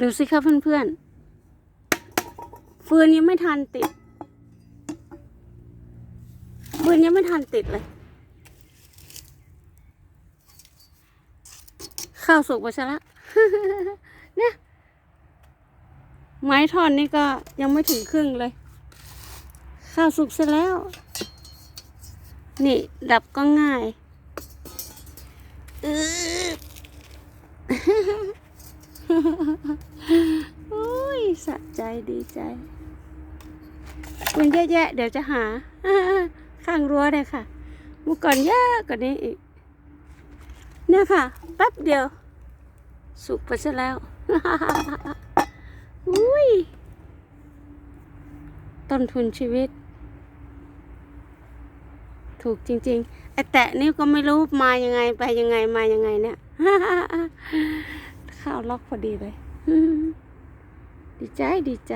ดูสิคะเพื่อนๆฟืนยังไม่ทันติดฟืนยังไม่ทันติดเลย ข้าวสุกไปซะละเนี่ยไม้ทอนนี่ก็ยังไม่ถึงครึ่งเลย ข้าวสุกเสร็จแล้ว นี่ ดับก็ง่ายอื้อ โอ้ยสะใจดีใจ มันเยอะแยะ เดี๋ยวจะหา ข้างรั้วเลยค่ะมื่อก่อนเยอะกว่านี้อีก เนี่ยค่ะ แป๊บเดียว สุกไปซะแล้ว อุ้ย ต้นทุนชีวิต ถูกจริงๆ ไอแตะนี่ก็ไม่รู้มายังไงไปยังไงมายังไงเนี่ย ข้าวล็อกพอดีเลย ดีใจดีใจ